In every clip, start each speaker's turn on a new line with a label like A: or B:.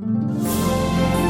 A: జగదానందకారక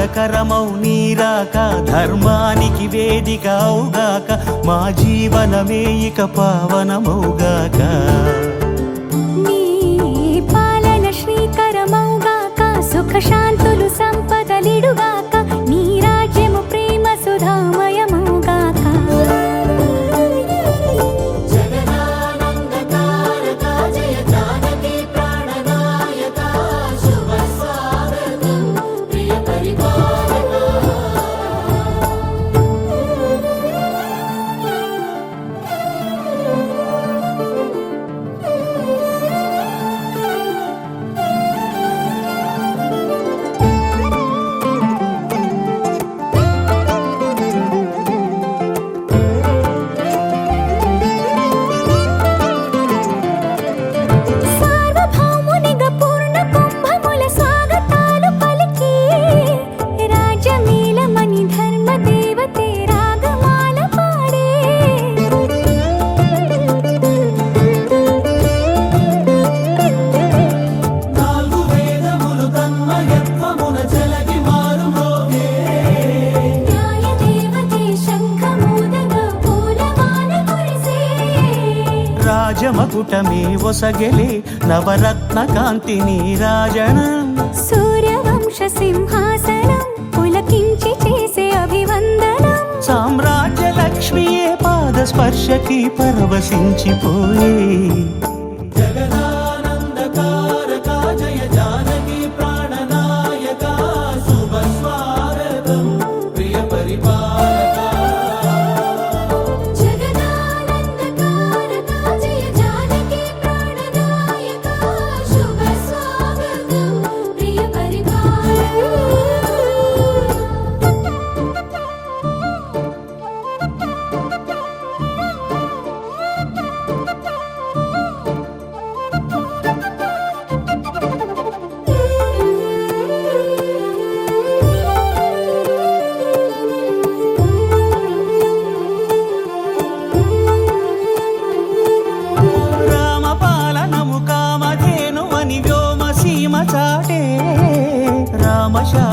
A: మంగళకరమౌ నీరాక ధర్మానికి వేదిక అవుగాక మా జీవనమే ఇక పావనమౌగాక.
B: పాలన శ్రీకరమౌగాక సుఖ శాంతులు
A: రాజమకుటమే ఒసగెలే నవరత్న కాంతిని రాజనం
B: సూర్యవంశ సింహాసనం పులకించి చేసే అభివందనం.
A: సామ్రాజ్య లక్ష్మియే పాద స్పర్శకి పరవశించిపోయే.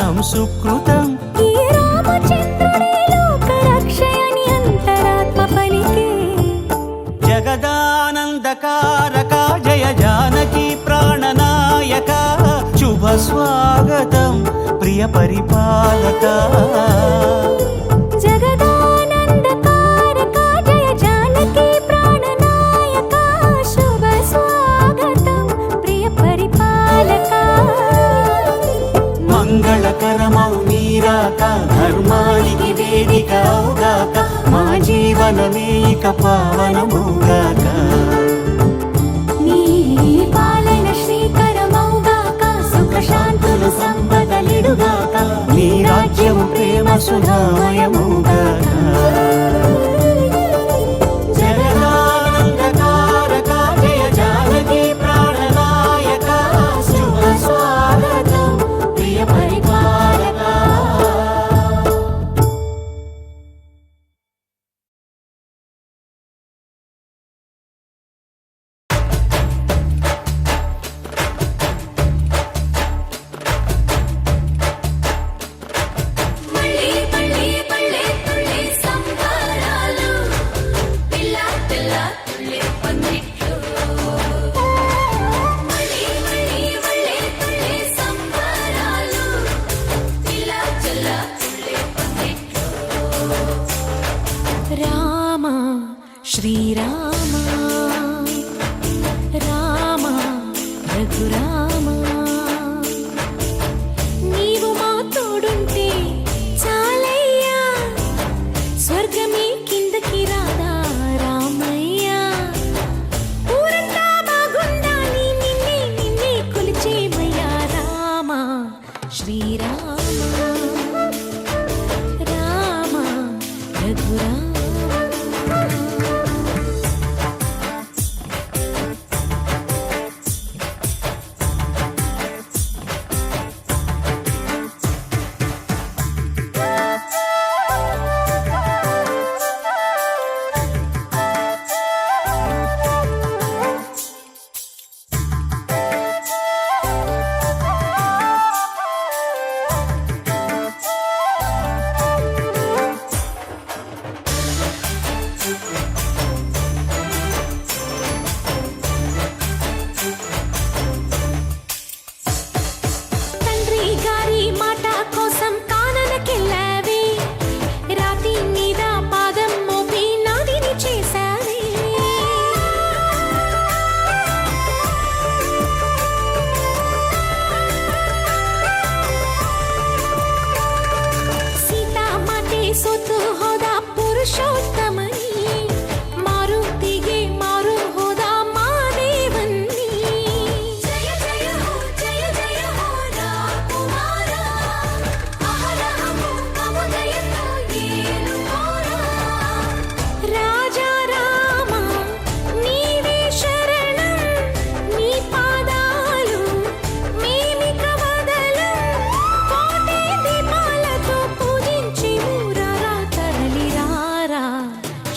A: కీర్తనం సుకృతం.
B: ఈ రామచంద్రుడే లోక రక్షయని అంతరాత్మ పలికే.
A: జగదానందకారక జయ జానకి ప్రాణనాయక శుభ స్వాగతం ప్రియ పరిపాలక. నీరాక ధర్మానికి వేదిక అవుగాక మా జీవనమే ఇక పావనమౌగాక
B: పాలన శ్రీకరమౌగాక సుఖ శాంతులు సంపదలిడుగాక
A: నీ రాజ్యము ప్రేమ సుధామయమౌగాక
B: రామ శ్రీరామ రామ రఘురామ. पुरुषोत्तम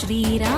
B: श्रीराम